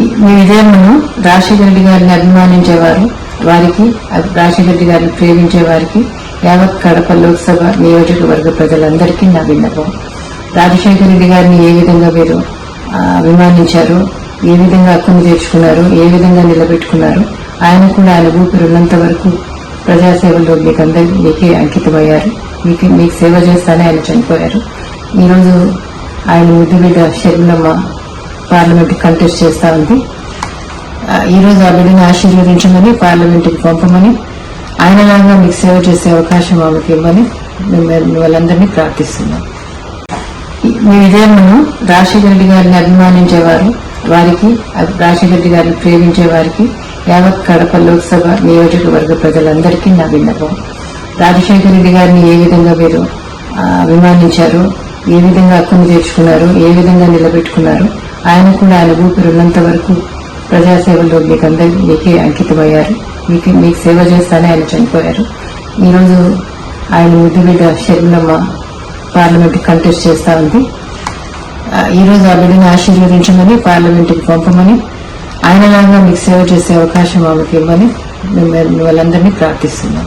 మీ విజయమ్మను రాజశేఖర రెడ్డి గారిని అభిమానించేవారు వారికి రాజశేఖర రెడ్డి గారిని ప్రేమించే వారికి యావత్ కడప లోక్సభ నియోజకవర్గ ప్రజలందరికీ నా విన్నపం. రాజశేఖర రెడ్డి గారిని ఏ విధంగా మీరు అభిమానించారు ఏ విధంగా హక్కును తీర్చుకున్నారు ఏ విధంగా నిలబెట్టుకున్నారు ఆయన కూడా ఆయన ఊపిరి ఉన్నంత వరకు ప్రజాసేవలో మీకు అందరి మీకే అంకితమయ్యారు. మీకు మీకు సేవ చేస్తానే ఆయన చనిపోయారు. ఈరోజు ఆయన ముద్దు మీద షర్మిలమ్మ పార్లమెంట్ కంటెస్ట్ చేస్తా ఉంది. ఈరోజు ఆ బిడ్డను ఆశీర్వదించమని పార్లమెంట్కి పంపమని ఆయనలాగా మీకు సేవ చేసే అవకాశం ఆమెకి ఇవ్వమని మేము వాళ్ళందరినీ ప్రార్థిస్తున్నాం. మీ విజయమ్మను రాజశేఖర రెడ్డి గారిని అభిమానించేవారు వారికి రాజశేఖర రెడ్డి గారిని ప్రేమించే వారికి యావత్ కడప లోక్సభ నియోజకవర్గ ప్రజలందరికీ నా విన్నపం. రాజశేఖర రెడ్డి గారిని ఏ విధంగా మీరు అభిమానించారు ఏ విధంగా హక్కును తీర్చుకున్నారు ఏ విధంగా నిలబెట్టుకున్నారు ఆయన కూడా ఆయన ఊపిరి ఉన్నంత వరకు ప్రజాసేవలో మీకు అందరి మీకే అంకితమయ్యారు. మీకు మీకు సేవ చేస్తానే ఆయన చనిపోయారు. ఈరోజు ఆయన ముద్దు బిడ్డ షర్మిలమ్మ పార్లమెంట్ కంటెస్ట్ చేస్తా ఉంది. ఈరోజు ఆ బిడ్డను ఆశీర్వదించమని పార్లమెంట్కి పంపమని ఆయనలాగా మీకు సేవ చేసే అవకాశం ఆమెకి ఇవ్వమని మిమ్మల్ని వాళ్ళందరినీ ప్రార్థిస్తున్నాం.